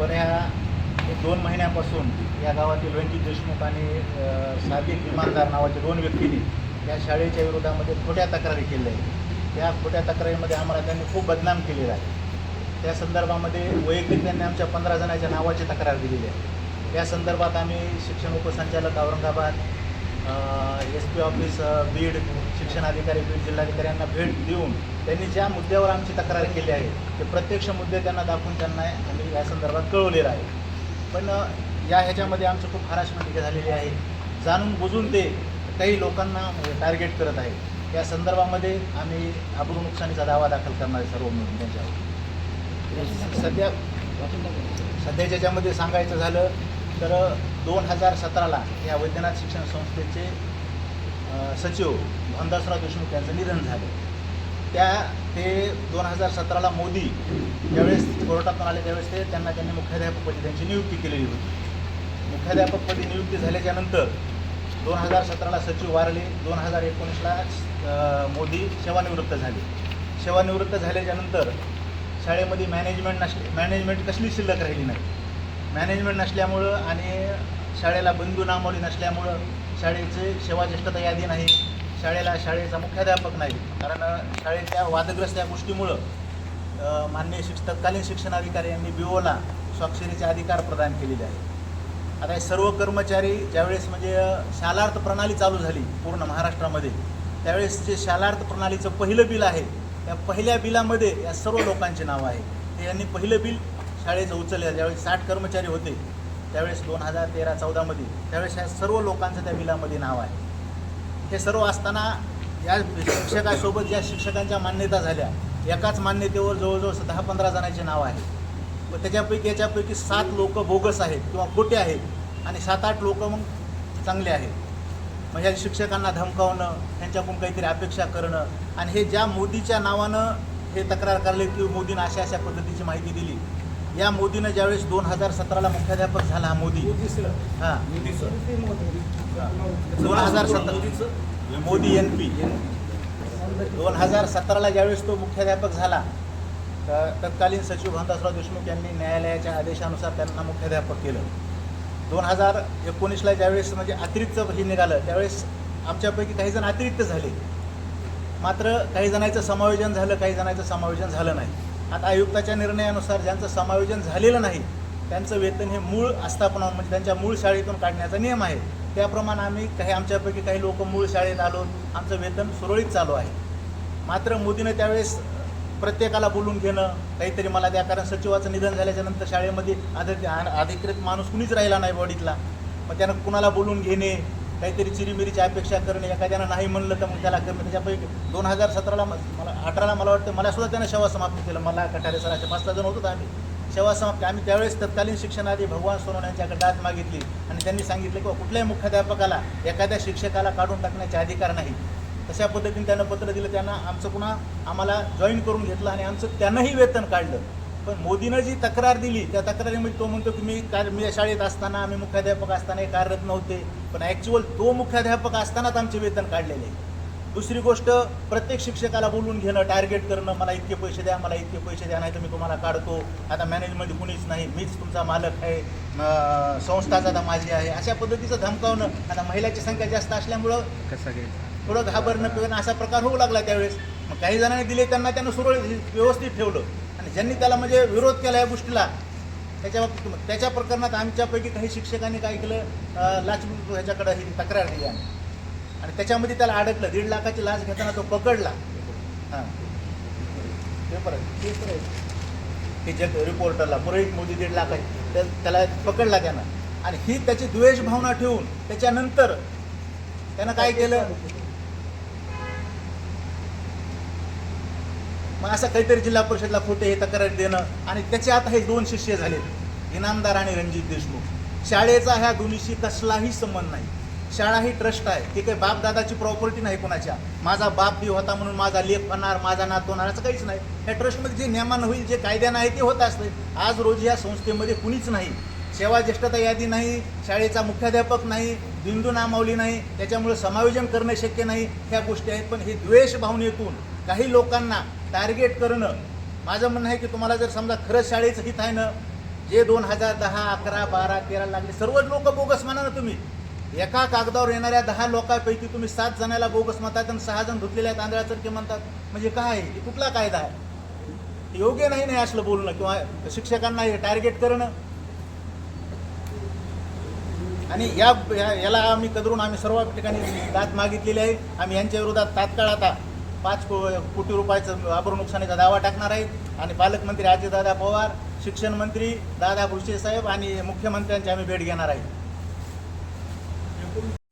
पण ह्या दोन महिन्यापासून या गावातील व्यंकित देशमुख आणि अ, सादिक इमानदार नावाच्या दोन व्यक्तींनी या शाळेच्या विरोधामध्ये खोट्या तक्रारी केल्या आहेत. त्या खोट्या तक्रारीमध्ये आम्हाला त्यांनी खूप बदनाम केलेला आहे. त्या संदर्भामध्ये वैयक्तिक त्यांनी आमच्या पंधरा जणांच्या नावाची तक्रार दिलेली आहे. त्या संदर्भात आम्ही शिक्षण उपसंचालक Aurangabad S P office Beed शिक्षण अधिकारी बीड जिल्हाधिकाऱ्यांना भेट देऊन त्यांनी ज्या मुद्द्यावर आमची तक्रार केली आहे ते प्रत्यक्ष मुद्दे त्यांना दाखवून त्यांना आम्ही या संदर्भात कळवलेलं आहे. पण या ह्याच्यामध्ये आमचं खूप हराशमेंट झालेली आहे. जाणून बुजून ते काही लोकांना म्हणजे टार्गेट करत आहे या संदर्भामध्ये आम्ही आबरू नुकसानीचा दावा दाखल करणार आहे सर्व मिळून त्यांच्यावर. सध्या सध्याच्या याच्यामध्ये सांगायचं झालं तर दोन हजार सतराला या वैद्यनाथ शिक्षण संस्थेचे सचिव भानदासराव देशमुख यांचं निधन झालं. त्या ते दोन हजार सतराला मोदी ज्यावेळेस कोर्टातून आले त्यावेळेस ते त्यांना त्यांनी मुख्याध्यापकपदी त्यांची नियुक्ती केलेली होती. मुख्याध्यापकपदी नियुक्ती झाल्याच्यानंतर दोन हजार सतराला सचिव वारले दोन हजार एकोणीसला मोदी सेवानिवृत्त झाले. सेवानिवृत्त झाल्याच्यानंतर शाळेमध्ये मॅनेजमेंट नसले मॅनेजमेंट कसली शिल्लक राहिली नाही. मॅनेजमेंट नसल्यामुळं आणि शाळेला बंधू नामवली नसल्यामुळं शाळेचे सेवाज्येष्ठता यादी नाही शाळेला शाळेचा मुख्याध्यापक नाही. कारण शाळेच्या वादग्रस्त या गोष्टीमुळं मान्य माननीय शिक्ष तत्कालीन शिक्षणाधिकारी यांनी बिओला स्वाक्षरीचे अधिकार प्रदान केलेले आहे आता हे सर्व कर्मचारी ज्यावेळेस म्हणजे शालार्थ प्रणाली चालू झाली पूर्ण महाराष्ट्रामध्ये त्यावेळेस जे शालार्थ प्रणालीचं पहिलं बिल आहे त्या पहिल्या बिलामध्ये या सर्व लोकांचे नाव आहे. ते यांनी पहिलं बिल शाळेचं उचललं ज्यावेळेस साठ कर्मचारी होते त्यावेळेस दोन हजार तेरा चौदामध्ये त्यावेळेस ह्या सर्व लोकांचं त्या बिलामध्ये नाव आहे. हे सर्व असताना या शिक्षकासोबत ज्या शिक्षकांच्या मान्यता झाल्या एकाच मान्यतेवर जवळजवळ दहा पंधरा जणांचे नाव आहे. व त्याच्यापैकी याच्यापैकी सात लोक बोगस आहेत किंवा खोटे आहेत आणि सात आठ लोक मग चांगले आहेत. म्हणजे शिक्षकांना धमकावणं त्यांच्याकडून काहीतरी अपेक्षा करणं आणि हे ज्या मोदीच्या नावानं हे तक्रार करले की मोदीनं अशा अशा पद्धतीची माहिती दिली या मोदीनं ज्यावेळेस दोन हजार सतराला मुख्याध्यापक झाला हा मोदी हां. दोन हजार सतरा. Modi N P. दोन हजार सतराला ज्यावेळेस तो मुख्याध्यापक झाला तर तत्कालीन सचिव भानदासराव देशमुख यांनी न्यायालयाच्या आदेशानुसार त्यांना मुख्याध्यापक केलं. दोन हजार एकोणीसला ज्यावेळेस म्हणजे अतिरिक्त हे निघालं त्यावेळेस आमच्यापैकी काही जण अतिरिक्त झाले. मात्र काही जणांचं समायोजन झालं काही जणांचं समायोजन झालं नाही. आता आयुक्ताच्या निर्णयानुसार ज्यांचं समायोजन झालेलं नाही त्यांचं वेतन हे मूळ आस्थापना म्हणजे त्यांच्या मूळ शाळेतून काढण्याचा नियम आहे. त्याप्रमाणे आम्ही काही आमच्यापैकी काही लोक मूळ शाळेत आलो आमचं वेतन सुरळीत चालू आहे. मात्र मोदीने त्यावेळेस प्रत्येकाला बोलून घेणं काहीतरी मला द्या कारण सचिवाचं निधन झाल्याच्यानंतर शाळेमध्ये अधिकृत माणूस कुणीच राहिला नाही बॉडीतला. मग त्यानं कुणाला बोलून घेणे? काहीतरी चिरीमिरीची अपेक्षा करणे एखाद्यानं नाही म्हणलं तर मग त्याला करणं. त्याच्यापैकी दोन हजार सतराला मला अठराला मला वाटतं मला सुद्धा त्यानं सेवा समाप्त केलं. मला कठारे सराचे पाच सहा जण होतो आम्ही. सेवा समाप्त आम्ही त्यावेळेस तत्कालीन शिक्षणाआधी भगवान सोनवणे यांच्याकडे दाद मागितली. आणि त्यांनी सांगितलं की कुठल्याही मुख्याध्यापकाला एखाद्या शिक्षकाला काढून टाकण्याचे अधिकार नाही. तशा पद्धतीने त्यानं पत्र दिलं. त्यांना आमचं पुन्हा आम्हाला जॉईन करून घेतलं आणि आमचं त्यांनाही वेतन काढलं. पण मोदीनं जी तक्रार दिली त्या तक्रारीमध्ये तो म्हणतो की मी कार मी या शाळेत असताना आम्ही मुख्याध्यापक असताना हे कार्यरत नव्हते पण ॲक्च्युअल तो मुख्याध्यापक असतानाच आमचे वेतन काढलेले. दुसरी गोष्ट प्रत्येक शिक्षकाला बोलून घेणं टार्गेट करणं मला इतके पैसे द्या मला इतके पैसे द्या नाही तर मी तुम्हाला काढतो. आता मॅनेजमेंट कुणीच नाही मीच तुमचा मालक आहे संस्थाच आता माझी आहे अशा पद्धतीचं धमकावणं आता महिलाची संख्या जास्त असल्यामुळं कसा घ्यायचा थोडं घाबरणं किंवा असा प्रकार होऊ लागला त्यावेळेस. मग काही जणांनी दिले त्यांना त्यानं सुरळीत व्यवस्थित ठेवलं. ज्यांनी त्याला म्हणजे विरोध केला या गोष्टीला त्याच्या बाबतीत त्याच्या प्रकरणात आमच्यापैकी काही शिक्षकांनी काय केलं? लाचलुचपत ह्याच्याकडं ही तक्रार दिली आम्ही. आणि त्याच्यामध्ये त्याला अडकलं दीड लाखाची लाच घेताना तो पकडला. हां. पेपर आहे पेपर आहे. ते जग रिपोर्टरला पुरोहित मोदी दीड लाखाची त्या- त्याला पकडला त्यानं. आणि ही त्याची द्वेष भावना ठेवून त्याच्यानंतर त्यानं काय केलं? मग असं काहीतरी जिल्हा परिषदला खोटे हे तक्रार देणं आणि त्याचे आता हे दोन शिष्य झालेत इनामदार आणि रणजित देशमुख. शाळेचा ह्या दोन्हीशी कसलाही संबंध नाही. शाळा ही ट्रस्ट आहे. ती काही बाप दादाची प्रॉपर्टी नाही कोणाच्या. माझा बाप बी होता म्हणून माझा लेख होणार माझा नात होणार असं काहीच नाही. या ट्रस्टमध्ये जे नियमानं होईल जे कायद्यानं आहे ते होत असते. आज रोजी या संस्थेमध्ये कुणीच नाही. सेवा ज्येष्ठता यादी नाही शाळेचा मुख्याध्यापक नाही बिंदू नामावली नाही त्याच्यामुळे समायोजन करणं शक्य नाही ह्या गोष्टी आहेत. पण हे द्वेष भावनेतून काही लोकांना टार्गेट करणं. माझं म्हणणं आहे की तुम्हाला जर समजा खरंच शाळेचं हित आहे ना जे दोन हजार दहा अकरा बारा तेरा लागले सर्वच लोक बोगस म्हणा ना तुम्ही. एका कागदावर येणाऱ्या दहा लोकांपैकी तुम्ही सात जणाला बोगस म्हणतात आणि सहा जण धुतलेल्या तांदळासारखे म्हणतात. म्हणजे काय आहे? हे कुठला कायदा आहे? योग्य नाही नाही असलं बोलणं किंवा शिक्षकांना हे टार्गेट करणं. आणि या या- याला आम्ही कदरून आम्ही सर्व ठिकाणी दात मागितलेली आहे. आम्ही यांच्या विरोधात तात्काळ आता पाच को कोटी रुपयाचं आबरू नुकसानीचा दावा टाकणार आहे. आणि पालकमंत्री अजितदादा पवार शिक्षण मंत्री दादा भुसे साहेब आणि मुख्यमंत्र्यांची आम्ही भेट घेणार आहे.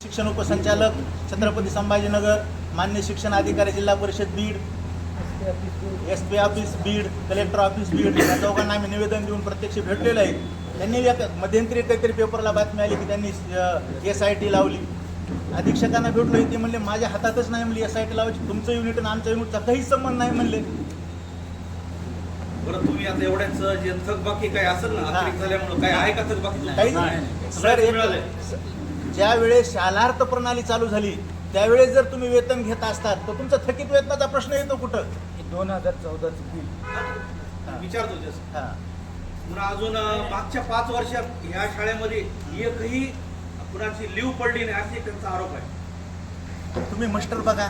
शिक्षण उपसंचालक छत्रपती संभाजीनगर मान्य शिक्षण अधिकारी जिल्हा परिषद Beed S P office Beed collector office Beed या दोघांना आम्ही निवेदन देऊन प्रत्यक्ष भेटलेलं आहे. त्यांनी एक मध्यंतरी काहीतरी पेपरला बातमी आली की त्यांनी एस आय टी लावली. अधीक्षकांना भेटलो ते म्हणले माझ्या हातातच नाही म्हणले एस आय टी लावायची. तुमचं युनिट आणि आमच्या युनिटचा काहीच संबंध नाही म्हणले. बरं तुम्ही आता एवढ्याच जे थकबाकी काय असेल ना अतिरिक्त झाल्यामुळे काय आहे का थकबाकी काही सर मिळालंय. एक ज्या वेळेस शालार्थ प्रणाली चालू झाली त्यावेळेस जर तुम्ही वेतन घेत असतात तर तुमचा थकीत वेतनाचा प्रश्न येतो कुठं? दोन हजार चौदाचं बिल विचारतो जसं. हा. अजून मागच्या पाच वर्षात ह्या शाळेमध्ये एकही कुणाची लिव्ह पडली नाही असे त्यांचा आरोप आहे. तुम्ही मास्टर बघा.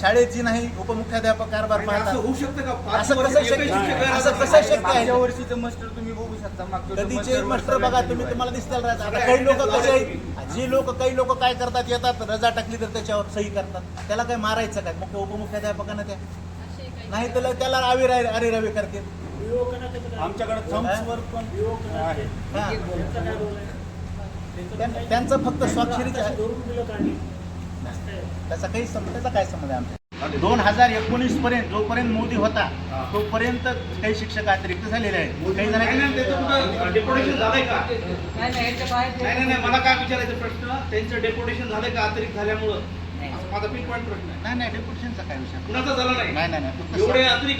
शाळेची नाही उपमुख्याध्यापक कारभार असं पाहता होऊ शकतं का? असं कसं शक्य- असं कसं. शक्य आहे? वर्षीचं मास्टर तुम्ही बघू शकता. मागच्या कधीचे मास्टर बघा तुम्ही. तुम्हाला दिसतील राहत आता काही लोक कसे लावा जी लोक काही लोक काय करतात येतात रजा टाकली तर त्याच्यावर सही करतात. त्याला काय मारायचं काय? मुख्य उपमुख्याध्यापकांना त्या नाही त्याला त्याला आवी अरे रवी करते आमच्याकडे थम्सवर पण आहे. हा. त्यां- त्यांचं फक्त स्वाक्षरीचं आहे. त्याचा काही सम- त्याचा काय संबंध आहे आमच्या? दोन हजार एकोणीस पर्यंत जोपर्यंत मोदी होता तोपर्यंत काही शिक्षक अतिरिक्त झालेले आहेत. काही नाही, नाही, जण त्याचं कुठं डेप्युटेशन झालंय का? नाही नाही नाही मला काय विचारायचं प्रश्न? त्यांचं डेप्युटेशन झालंय का अतिरिक्त झाल्यामुळं? असा माझा पिन पॉईंट प्रश्न आहे. नाही नाही डेप्युटेशनचा काय विषय कुणाचा झाला नाही? नाही नाही नाही फक्त एवढे अतिरिक्त